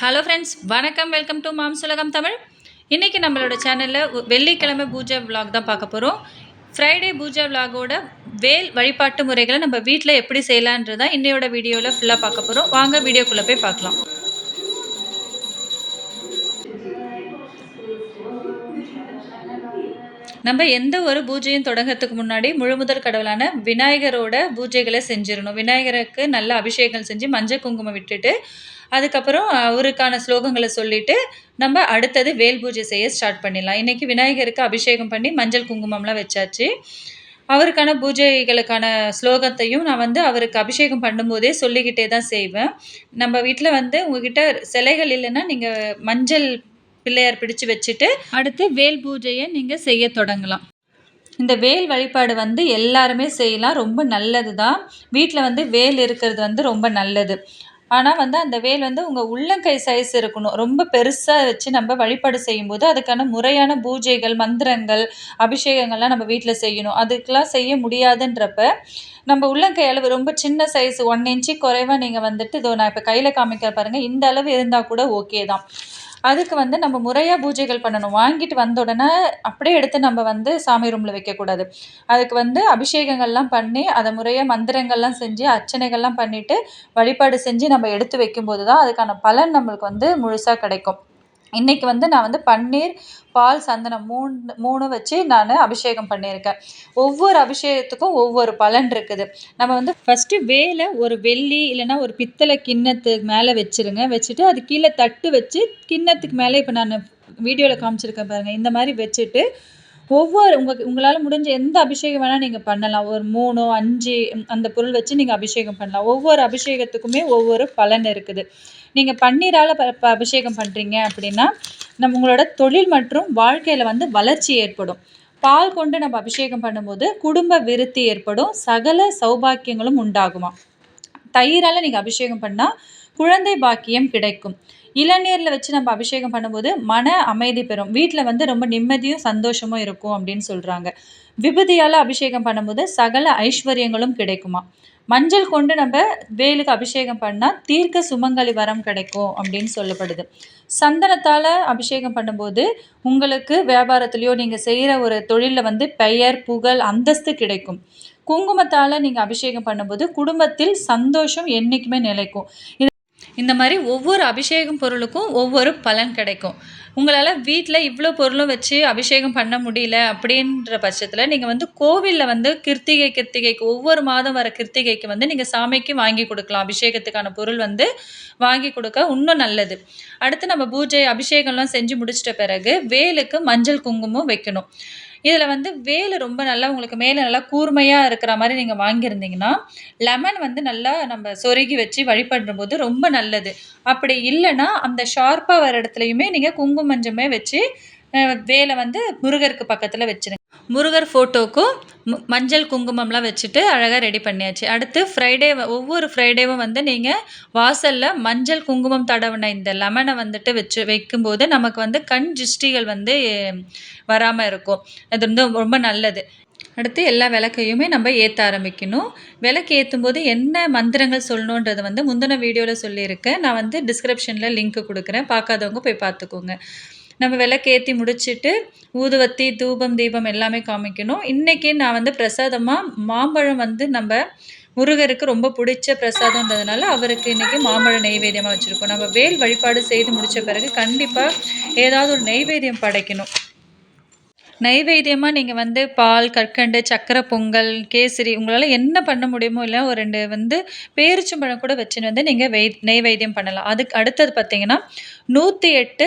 Hello friends வணக்கம் welcome to மாம் சுலகம் தமிழ். இன்றைக்கி நம்மளோட சேனலில் வெள்ளிக்கிழமை பூஜை விலாக் தான் பார்க்க போகிறோம் ஃப்ரைடே பூஜை விலாகோட வேல் வழிபாட்டு முறைகளை நம்ம வீட்டில் எப்படி செய்யலான்றது தான் இன்னையோட வீடியோவில் ஃபுல்லாக பார்க்க போகிறோம் வாங்க வீடியோக்குள்ளே போய் பார்க்கலாம். நம்ம எந்த ஒரு பூஜையும் தொடங்கறதுக்கு முன்னாடி முழு முதல் கடவுளான விநாயகரோட பூஜைகளை செஞ்சிடணும். விநாயகருக்கு நல்ல அபிஷேகம் செஞ்சு மஞ்சள் குங்குமம் விட்டுட்டு அதுக்கப்புறம் அவருக்கான ஸ்லோகங்களை சொல்லிட்டு நம்ம அடுத்தது வேல் பூஜை செய்ய ஸ்டார்ட் பண்ணிடலாம். இன்றைக்கி விநாயகருக்கு அபிஷேகம் பண்ணி மஞ்சள் குங்குமம்லாம் வச்சாச்சு. அவருக்கான பூஜைகளுக்கான ஸ்லோகத்தையும் நான் வந்து அவருக்கு அபிஷேகம் பண்ணும்போதே சொல்லிக்கிட்டே தான் செய்வேன். நம்ம வீட்டில் வந்து உங்ககிட்ட சிலைகள் இல்லைன்னா நீங்கள் மஞ்சள் பிள்ளையார் பிடிச்சு வச்சுட்டு அடுத்து வேல் பூஜையை நீங்கள் செய்ய தொடங்கலாம். இந்த வேல் வழிபாடு வந்து எல்லாருமே செய்யலாம். ரொம்ப நல்லது தான் வீட்டில் வந்து வேல் இருக்கிறது வந்து ரொம்ப நல்லது. ஆனால் வந்து அந்த வேல் வந்து உங்கள் உள்ளங்கை சைஸ் இருக்கணும். ரொம்ப பெருசாக வச்சு நம்ம வழிபாடு செய்யும்போது அதுக்கான முறையான பூஜைகள் மந்திரங்கள் அபிஷேகங்கள்லாம் நம்ம வீட்டில் செய்யணும். அதுக்கெலாம் செய்ய முடியாதுன்றப்ப நம்ம உள்ளங்கை அளவு ரொம்ப சின்ன சைஸ் ஒன் இன்ச்சு குறைவாக நீங்கள் வந்துட்டு இதோ நான் இப்போ கையில் காமிக்கிற பாருங்கள் இந்த அளவு இருந்தால் கூட ஓகே தான். அதுக்கு வந்து நம்ம முறையாக பூஜைகள் பண்ணணும். வாங்கிட்டு வந்த உடனே அப்படியே எடுத்து நம்ம வந்து சாமி ரூமில் வைக்கக்கூடாது. அதுக்கு வந்து அபிஷேகங்கள்லாம் பண்ணி அதை முறையாக மந்திரங்கள்லாம் செஞ்சு அர்ச்சனைகள்லாம் பண்ணிவிட்டு வழிபாடு செஞ்சு நம்ம எடுத்து வைக்கும்போது தான் அதுக்கான பலன் நம்மளுக்கு வந்து முழுசாக கிடைக்கும். இன்றைக்கி வந்து நான் வந்து பன்னீர் பால் சந்தனம் மூணு மூணு வச்சு நான் அபிஷேகம் பண்ணியிருக்கேன். ஒவ்வொரு அபிஷேகத்துக்கும் ஒவ்வொரு பலன் இருக்குது. நம்ம வந்து ஃபஸ்ட்டு வேலை ஒரு வெள்ளி இல்லைன்னா ஒரு பித்தளை கிண்ணத்துக்கு மேலே வச்சுருங்க. வச்சுட்டு அது கீழே தட்டு வச்சு கிண்ணத்துக்கு மேலே இப்போ நான் வீடியோவில் காமிச்சிருக்கேன் பாருங்கள் இந்த மாதிரி வச்சுட்டு ஒவ்வொரு உங்கள் உங்களால் முடிஞ்ச எந்த அபிஷேகம் வேணால் நீங்கள் பண்ணலாம். ஒரு மூணு அஞ்சு அந்த பொருள் வச்சு நீங்கள் அபிஷேகம் பண்ணலாம். ஒவ்வொரு அபிஷேகத்துக்குமே ஒவ்வொரு பலன் இருக்குது. நீங்கள் பன்னீரால் ப ப அபிஷேகம் பண்ணுறீங்க அப்படின்னா நம்ம உங்களோட தொழில் மற்றும் வாழ்க்கையில் வந்து வளர்ச்சி ஏற்படும். பால் கொண்டு நம்ம அபிஷேகம் பண்ணும்போது குடும்ப விருத்தி ஏற்படும். சகல சௌபாக்கியங்களும் உண்டாகுமா தயிரால் நீங்கள் அபிஷேகம் பண்ணால் குழந்தை பாக்கியம் கிடைக்கும். இளநீரில் வச்சு நம்ம அபிஷேகம் பண்ணும்போது மன அமைதி பெறும். வீட்டில் வந்து ரொம்ப நிம்மதியும் சந்தோஷமும் இருக்கும் அப்படின்னு சொல்கிறாங்க விபூதியால் அபிஷேகம் பண்ணும்போது சகல ஐஸ்வர்யங்களும் கிடைக்குமா? மஞ்சள் கொண்டு நம்ம வேலுக்கு அபிஷேகம் பண்ணால் தீர்க்க சுமங்கலி வரம் கிடைக்கும் அப்படின்னு சொல்லப்படுது. சந்தனத்தால் அபிஷேகம் பண்ணும்போது உங்களுக்கு வியாபாரத்துலேயோ நீங்கள் செய்கிற ஒரு தொழிலில் வந்து பெயர் புகழ் அந்தஸ்து கிடைக்கும். குங்குமத்தால் நீங்கள் அபிஷேகம் பண்ணும்போது குடும்பத்தில் சந்தோஷம் என்றைக்குமே நிலைக்கும். இந்த மாதிரி ஒவ்வொரு அபிஷேகம் பொருளுக்கும் ஒவ்வொரு பலன் கிடைக்கும். உங்களால் வீட்டில் இவ்வளோ பொருளும் வச்சு அபிஷேகம் பண்ண முடியல அப்படின்ற பட்சத்தில் நீங்கள் வந்து கோவிலில் வந்து கிருத்திகை கிருத்திகைக்கு ஒவ்வொரு மாதம் வர கிருத்திகைக்கு வந்து நீங்கள் சாமிக்கு வாங்கி கொடுக்கலாம். அபிஷேகத்துக்கான பொருள் வந்து வாங்கி கொடுக்க இன்னும் நல்லது. அடுத்து நம்ம பூஜை அபிஷேகம்லாம் செஞ்சு முடிச்சிட்ட பிறகு வேலுக்கு மஞ்சள் குங்குமம் வைக்கணும். இதில் வந்து வேல் ரொம்ப நல்லா உங்களுக்கு மேலே நல்லா கூர்மையாக இருக்கிற மாதிரி நீங்கள் வாங்கியிருந்தீங்கன்னா லெமன் வந்து நல்லா நம்ம சொருகி வச்சு வழிபடுற போது ரொம்ப நல்லது. அப்படி இல்லைன்னா அந்த ஷார்ப்பாக வர இடத்துலையுமே நீங்கள் குங்குமஞ்சமே வச்சு வேலை வந்து முருகருக்கு பக்கத்தில் வச்சுருங்க. முருகர் ஃபோட்டோக்கும் மஞ்சள் குங்குமம்லாம் வச்சுட்டு அழகாக ரெடி பண்ணியாச்சு. அடுத்து ஃப்ரைடே ஒவ்வொரு ஃப்ரைடேவும் வந்து நீங்கள் வாசலில் மஞ்சள் குங்குமம் தடவின இந்த லெமனை வந்துட்டு வச்சு வைக்கும்போது நமக்கு வந்து கண் திருஷ்டிகள் வந்து வராமல் இருக்கும். அது வந்து ரொம்ப நல்லது. அடுத்து எல்லா விளக்கையுமே நம்ம ஏற்ற ஆரம்பிக்கணும். விளக்கு ஏற்றும் போது என்ன மந்திரங்கள் சொல்லணுன்றது வந்து முந்தின வீடியோவில் சொல்லியிருக்கேன். நான் வந்து டிஸ்கிரிப்ஷனில் லிங்க் கொடுக்குறேன். பார்க்காதவங்க போய் பார்த்துக்கோங்க. நம்ம விளக்கு ஏற்றி முடிச்சுட்டு ஊதுவத்தி தூபம் தீபம் எல்லாமே காமிக்கணும். இன்றைக்கி நான் வந்து பிரசாதமாக மாம்பழம் வந்து நம்ம முருகருக்கு ரொம்ப பிடிச்ச பிரசாதம்ன்றதுனால அவருக்கு இன்றைக்கி மாம்பழம் நெய்வேத்தியமாக வச்சுருக்கோம். நம்ம வேல் வழிபாடு செய்து முடித்த பிறகு கண்டிப்பாக ஏதாவது ஒரு நெய்வேத்தியம் படைக்கணும். நைவேத்தியமாக நீங்கள் வந்து பால் கற்கண்டு சக்கரை பொங்கல் கேசரி உங்களால் என்ன பண்ண முடியுமோ இல்லை ஒரு ரெண்டு வந்து பேரிச்சம்பழம் கூட வச்சுன்னு வந்து நீங்கள் வெய் நைவேத்தியம் பண்ணலாம். அதுக்கு அடுத்தது பார்த்தீங்கன்னா நூற்றி எட்டு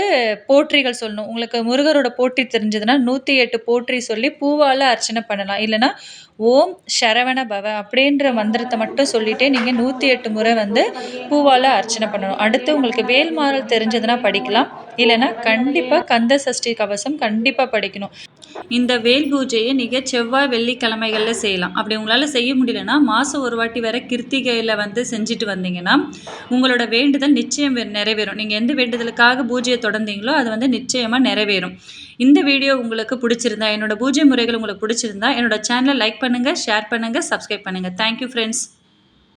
போற்றிகள் சொல்லணும். உங்களுக்கு முருகரோட போற்றி தெரிஞ்சதுன்னா நூற்றி எட்டு போற்றி சொல்லி பூவால் அர்ச்சனை பண்ணலாம். இல்லைனா ஓம் சரவண பவ அப்படின்ற மந்திரத்தை மட்டும் சொல்லிவிட்டு நீங்கள் நூற்றி எட்டு முறை வந்து பூவால் அர்ச்சனை பண்ணணும். அடுத்து உங்களுக்கு வேல்மாறல் தெரிஞ்சதுன்னா படிக்கலாம். இல்லைனா கண்டிப்பாக கந்த சஷ்டி கவசம் கண்டிப்பாக படிக்கணும். இந்த வேல் பூஜையை நீங்கள் செவ்வாய் வெள்ளிக்கிழமைகளில் செய்யலாம். அப்படி உங்களால் செய்ய முடியலன்னா மாதம் ஒரு வாட்டி வர கிருத்திகையில் வந்து செஞ்சுட்டு வந்தீங்கன்னா உங்களோட வேண்டுதல் நிச்சயம் நிறைவேறும். நீங்கள் எந்த வேண்டுதலுக்காக பூஜையை தொடர்ந்தீங்களோ அது வந்து நிச்சயமாக நிறைவேறும். இந்த வீடியோ உங்களுக்கு பிடிச்சிருந்தா என்னோட பூஜை முறைகள் உங்களுக்கு பிடிச்சிருந்தா என்னோட சேனலை லைக் பண்ணி பண்ணுங்கள் ஷேர் பண்ணுங்கள் சப்ஸ்கிரைப் பண்ணுங்கள் தேங்க்யூ ஃப்ரெண்ட்ஸ்